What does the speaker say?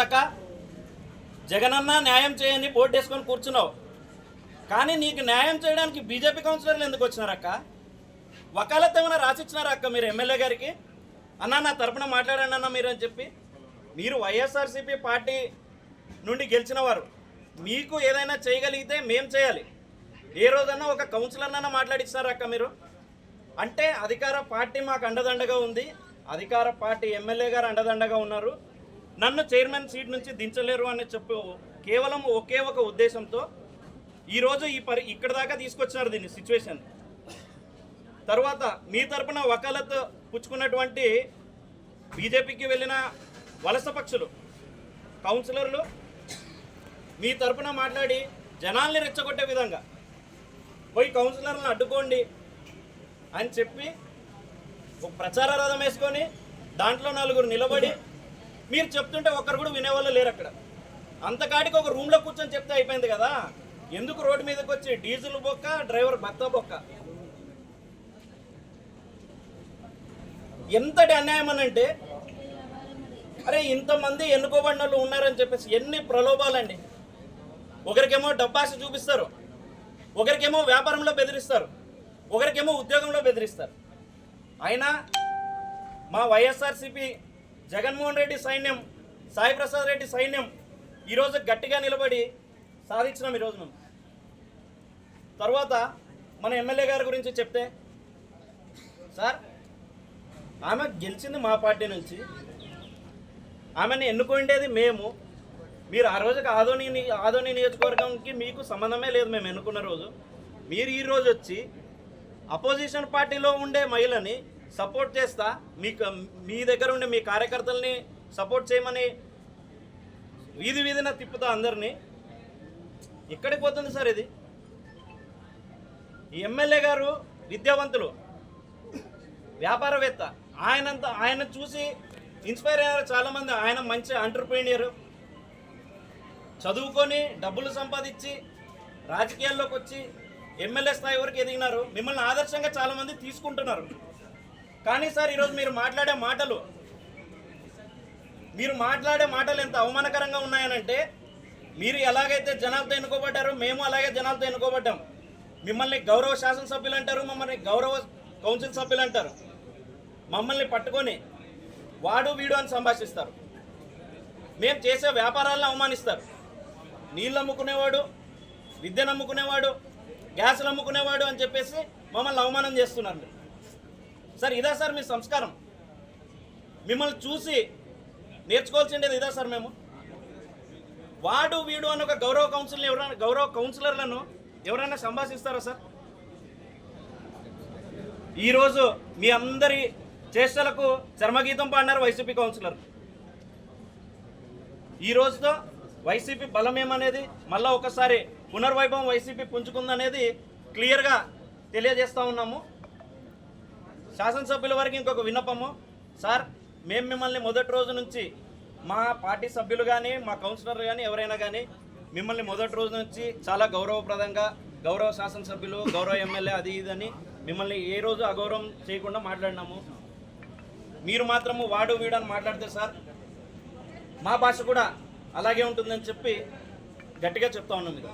అందక జగనన్న న్యాయం చేయని బోర్డు వేసుకొని కూర్చున్నావు. కానీ నీకు న్యాయం చేయడానికి బీజేపీ కౌన్సిలర్లు ఎందుకు వచ్చినారక్క? వకాలత్ ఏమైనా రాసిచ్చినారా అక్క మీరు ఎమ్మెల్యే గారికి? అన్న నా తరపున మాట్లాడండి అన్న మీరు అని చెప్పి. మీరు వైఎస్ఆర్సీపీ పార్టీ నుండి గెలిచిన వారు. మీకు ఏదైనా చేయగలిగితే మేం చేయాలి. ఏ రోజన్నా ఒక కౌన్సిలర్ అన్న అక్క మీరు? అంటే అధికార పార్టీ మాకు అండదండగా ఉంది. అధికార పార్టీ ఎమ్మెల్యే గారు అండదండగా ఉన్నారు. నన్ను చైర్మన్ సీట్ నుంచి దించలేరు అని చెప్పు. కేవలం ఒకే ఒక ఉద్దేశంతో ఈరోజు ఈ పరి ఇక్కడ దాకా తీసుకొచ్చినారు దీన్ని సిచ్యువేషన్ తర్వాత మీ తరపున వకాలత్ పుచ్చుకున్నటువంటి బీజేపీకి వెళ్ళిన వలస పక్షులు కౌన్సిలర్లు మీ తరపున మాట్లాడి జనాల్ని రెచ్చగొట్టే విధంగా పోయి కౌన్సిలర్లను అడ్డుకోండి అని చెప్పి ఒక ప్రచార రథం వేసుకొని దాంట్లో నలుగురు నిలబడి మీరు చెప్తుంటే ఒక్కరు కూడా వినేవాళ్ళు లేరు అక్కడ. అంతకాడికి ఒక రూమ్లో కూర్చొని చెప్తే అయిపోయింది కదా. ఎందుకు రోడ్డు మీదకి వచ్చి డీజిల్ బొక్క డ్రైవర్ భర్త బొక్క? ఎంతటి అన్యాయం అని అంటే అరే ఇంతమంది ఎన్నుకోబడిన వాళ్ళు ఉన్నారని చెప్పేసి ఎన్ని ప్రలోభాలండి. ఒకరికేమో డబ్బాసి చూపిస్తారు. ఒకరికేమో వ్యాపారంలో బెదిరిస్తారు. ఒకరికేమో ఉద్యోగంలో బెదిరిస్తారు. అయినా మా వైఎస్ఆర్సిపి జగన్మోహన్ రెడ్డి సైన్యం సాయి ప్రసాద్ రెడ్డి సైన్యం ఈరోజు గట్టిగా నిలబడి సాధించినాం ఈరోజు మేము తర్వాత మన ఎమ్మెల్యే గారి గురించి చెప్తే సార్ ఆమె గెలిచింది మా పార్టీ నుంచి. ఆమెను ఎన్నుకుండేది మేము. మీరు ఆ రోజుకి ఆదోని ఆదోని నియోజకవర్గంకి మీకు సంబంధమే లేదు మేము ఎన్నుకున్న రోజు. మీరు ఈ రోజు వచ్చి అపోజిషన్ పార్టీలో ఉండే మహిళని సపోర్ట్ చేస్తా. మీకు మీ దగ్గర ఉండే మీ కార్యకర్తల్ని సపోర్ట్ చేయమని వీధి వీధిన తిప్పుతా అందరినీ. ఎక్కడికి పోతుంది సార్ ఇది? ఈ ఎమ్మెల్యే గారు విద్యావంతులు వ్యాపారవేత్త. ఆయనంత ఆయన చూసి ఇన్స్పైర్ అయ్యారు చాలామంది. ఆయన మంచి ఎంటర్ప్రీనియర్ చదువుకొని డబ్బులు సంపాదించి రాజకీయాల్లోకి వచ్చి ఎమ్మెల్యే స్థాయి వరకు ఎదిగినారు. మిమ్మల్ని ఆదర్శంగా చాలామంది తీసుకుంటున్నారు. కానీ సార్ ఈరోజు మీరు మాట్లాడే మాటలు మీరు మాట్లాడే మాటలు ఎంత అవమానకరంగా ఉన్నాయనంటే మీరు ఎలాగైతే జనాలతో ఎన్నుకోబడ్డారో మేము అలాగే జనాలతో ఎన్నుకోబడ్డాం. మిమ్మల్ని గౌరవ శాసనసభ్యులు అంటారు మమ్మల్ని గౌరవ కౌన్సిల్ సభ్యులు అంటారు. మమ్మల్ని పట్టుకొని వాడు వీడు అని సంభాషిస్తారు. మేము చేసే వ్యాపారాలను అవమానిస్తారు. నీళ్ళు అమ్ముకునేవాడు విద్యను అమ్ముకునేవాడు గ్యాసులు అమ్ముకునేవాడు అని చెప్పేసి మమ్మల్ని అవమానం చేస్తున్నారు. సార్ ఇదా సార్ మీ సంస్కారం. మిమ్మల్ని చూసి నేర్చుకోవాల్సిండేది ఇదా సార్ మేము. వాడు వీడు అని ఒక గౌరవ కౌన్సిల్ ఎవరైనా గౌరవ కౌన్సిలర్లను ఎవరైనా సంభాషిస్తారా సార్? ఈరోజు మీ అందరి చేష్టలకు చర్మగీతం పాడినారు వైసీపీ కౌన్సిలర్. ఈ రోజుతో వైసీపీ బలం ఏమనేది మళ్ళీ ఒకసారి పునర్వైభవం వైసీపీ పుంజుకుందనేది క్లియర్గా తెలియజేస్తూ ఉన్నాము. శాసనసభ్యుల వరకు ఇంకొక విన్నపము. సార్ మేము మిమ్మల్ని మొదటి రోజు నుంచి మా పార్టీ సభ్యులు కానీ మా కౌన్సిలర్ కానీ ఎవరైనా కానీ మిమ్మల్ని మొదటి రోజు నుంచి చాలా గౌరవప్రదంగా గౌరవ శాసనసభ్యులు గౌరవ ఎమ్మెల్యే అది ఇది అని మిమ్మల్ని ఏ రోజు అగౌరవం చేయకుండా మాట్లాడినాము. మీరు మాత్రము వాడు వీడని అని మాట్లాడితే సార్ మా భాష కూడా అలాగే ఉంటుందని చెప్పి గట్టిగా చెప్తా ఉన్నాం ఇది